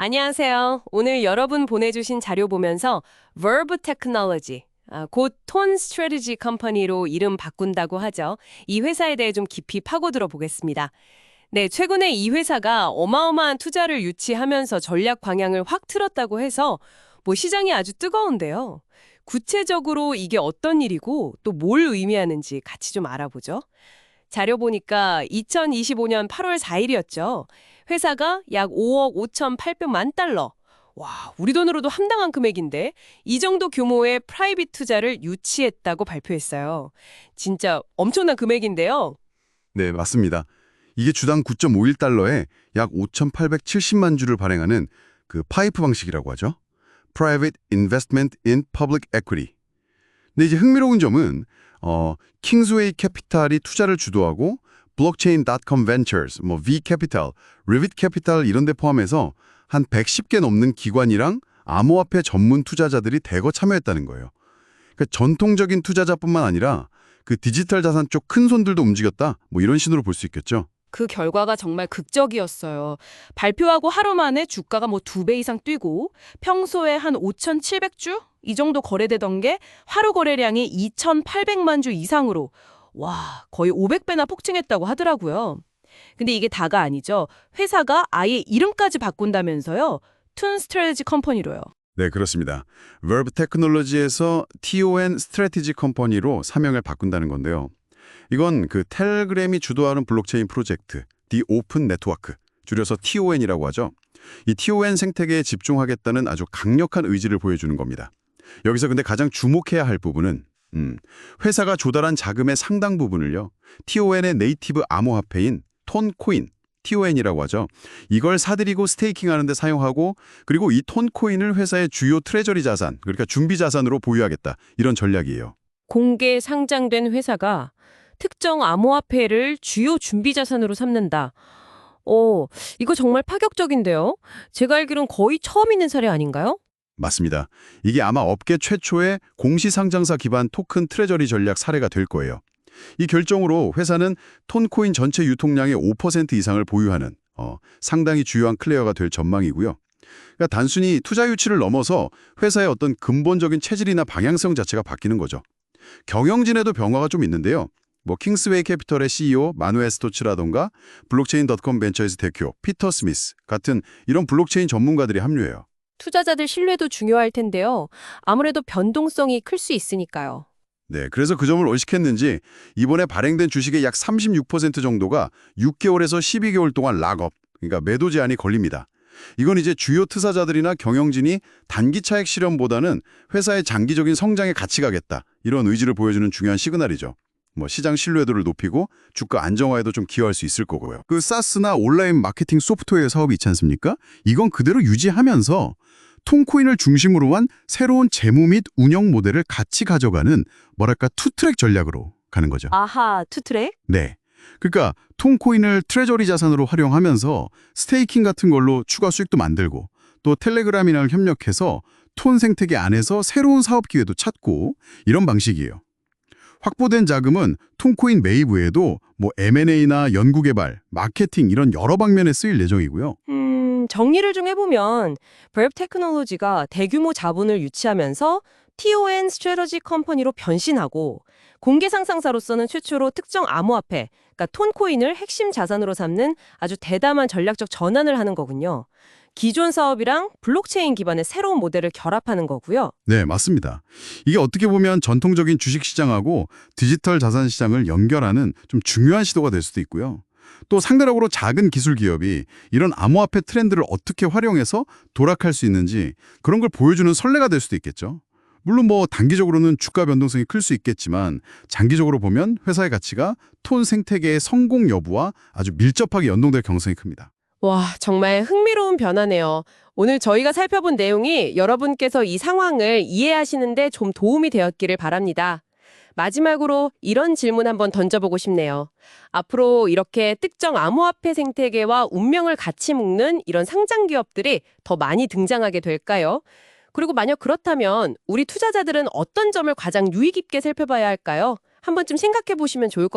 안녕하세요. 오늘 여러분 보내주신 자료 보면서 Verb Technology, 아, 곧톤 스트레티지 컴퍼니로 이름 바꾼다고 하죠. 이 회사에 대해 좀 깊이 파고들어 보겠습니다. 네, 최근에 이 회사가 어마어마한 투자를 유치하면서 전략 방향을 확 틀었다고 해서 뭐 시장이 아주 뜨거운데요. 구체적으로 이게 어떤 일이고 또 뭘 의미하는지 같이 좀 알아보죠. 자료 보니까 2025년 8월 4일이었죠. 회사가 약 5억 5,800만 달러. 와, 우리 돈으로도 함당한 금액인데 이 정도 규모의 프라이빗 투자를 유치했다고 발표했어요. 진짜 엄청난 금액인데요. 네, 맞습니다. 이게 주당 9.51달러에 약 5,870만 주를 발행하는 그 파이프 방식이라고 하죠. Private Investment in Public Equity. 근데 이제 흥미로운 점은 어, 킹스웨이 캐피탈이 투자를 주도하고 블록체인.com Ventures, 뭐 V Capital, Rivet Capital 이런 데 포함해서 한 110개 넘는 기관이랑 암호화폐 전문 투자자들이 대거 참여했다는 거예요. 그러니까 전통적인 투자자뿐만 아니라 그 디지털 자산 쪽 큰 손들도 움직였다. 뭐 이런 신호로 볼 수 있겠죠. 그 결과가 정말 극적이었어요. 발표하고 하루 만에 주가가 뭐 두 배 이상 뛰고 평소에 한 5,700주 이 정도 거래되던 게 하루 거래량이 2,800만 주 이상으로 와, 거의 500배나 폭증했다고 하더라고요. 근데 이게 다가 아니죠. 회사가 아예 이름까지 바꾼다면서요. 툰 스트레지 컴퍼니로요. 네, 그렇습니다. Verb 테크놀로지에서 TON 스트래티지 컴퍼니로 사명을 바꾼다는 건데요. 이건 그 텔그램이 주도하는 블록체인 프로젝트 The Open Network, 줄여서 TON이라고 하죠. 이 TON 생태계에 집중하겠다는 아주 강력한 의지를 보여주는 겁니다. 여기서 근데 가장 주목해야 할 부분은 음, 회사가 조달한 자금의 상당 부분을요. TON의 네이티브 암호화폐인 톤코인, TON이라고 하죠. 이걸 사들이고 스테이킹하는 데 사용하고 그리고 이 톤코인을 회사의 주요 트레저리 자산, 그러니까 준비 자산으로 보유하겠다. 이런 전략이에요. 공개 상장된 회사가 특정 암호화폐를 주요 준비 자산으로 삼는다. 어, 이거 정말 파격적인데요. 제가 알기론 거의 처음 있는 사례 아닌가요? 맞습니다. 이게 아마 업계 최초의 공시상장사 기반 토큰 트레저리 전략 사례가 될 거예요. 이 결정으로 회사는 톤코인 전체 유통량의 5% 이상을 보유하는 어, 상당히 주요한 클레어가 될 전망이고요. 그러니까 단순히 투자 유치를 넘어서 회사의 어떤 근본적인 체질이나 방향성 자체가 바뀌는 거죠. 경영진에도 변화가 좀 있는데요. 뭐 킹스웨이 캐피털의 CEO 마누엘 스토츠라던가 블록체인.com 벤처에스 대표 피터 스미스 같은 이런 블록체인 전문가들이 합류해요. 투자자들 신뢰도 중요할 텐데요. 아무래도 변동성이 클 수 있으니까요. 네, 그래서 그 점을 의식했는지 이번에 발행된 주식의 약 36% 정도가 6개월에서 12개월 동안 락업, 그러니까 매도 제한이 걸립니다. 이건 이제 주요 투자자들이나 경영진이 단기 차익 실현보다는 회사의 장기적인 성장에 같이 가겠다 이런 의지를 보여주는 중요한 시그널이죠. 뭐 시장 신뢰도를 높이고 주가 안정화에도 좀 기여할 수 있을 거고요. 그 사스나 온라인 마케팅 소프트웨어 사업이 있지 않습니까? 이건 그대로 유지하면서 톤코인을 중심으로 한 새로운 재무 및 운영 모델을 같이 가져가는 뭐랄까 투트랙 전략으로 가는 거죠. 아하, 투트랙? 네. 그러니까 톤코인을 트레저리 자산으로 활용하면서 스테이킹 같은 걸로 추가 수익도 만들고 또 텔레그램이랑 협력해서 톤 생태계 안에서 새로운 사업 기회도 찾고 이런 방식이에요. 확보된 자금은 톤코인 매입 외에도 뭐 M&A나 연구개발, 마케팅 이런 여러 방면에 쓰일 예정이고요. 음, 정리를 좀 해보면 Verb 테크놀로지가 대규모 자본을 유치하면서 TON 스트레터지 컴퍼니로 변신하고 공개 상상사로서는 최초로 특정 암호화폐, 그러니까 톤코인을 핵심 자산으로 삼는 아주 대담한 전략적 전환을 하는 거군요. 기존 사업이랑 블록체인 기반의 새로운 모델을 결합하는 거고요. 네, 맞습니다. 이게 어떻게 보면 전통적인 주식시장하고 디지털 자산 시장을 연결하는 좀 중요한 시도가 될 수도 있고요. 또 상대적으로 작은 기술 기업이 이런 암호화폐 트렌드를 어떻게 활용해서 도락할 수 있는지 그런 걸 보여주는 선례가 될 수도 있겠죠. 물론 뭐 단기적으로는 주가 변동성이 클 수 있겠지만 장기적으로 보면 회사의 가치가 톤 생태계의 성공 여부와 아주 밀접하게 연동될 가능성이 큽니다. 와, 정말 흥미로운 변화네요. 오늘 저희가 살펴본 내용이 여러분께서 이 상황을 이해하시는데 좀 도움이 되었기를 바랍니다. 마지막으로 이런 질문 한번 던져보고 싶네요. 앞으로 이렇게 특정 암호화폐 생태계와 운명을 같이 묶는 이런 상장 기업들이 더 많이 등장하게 될까요? 그리고 만약 그렇다면 우리 투자자들은 어떤 점을 가장 유의 깊게 살펴봐야 할까요? 한 번쯤 생각해 보시면 좋을 것 같아요.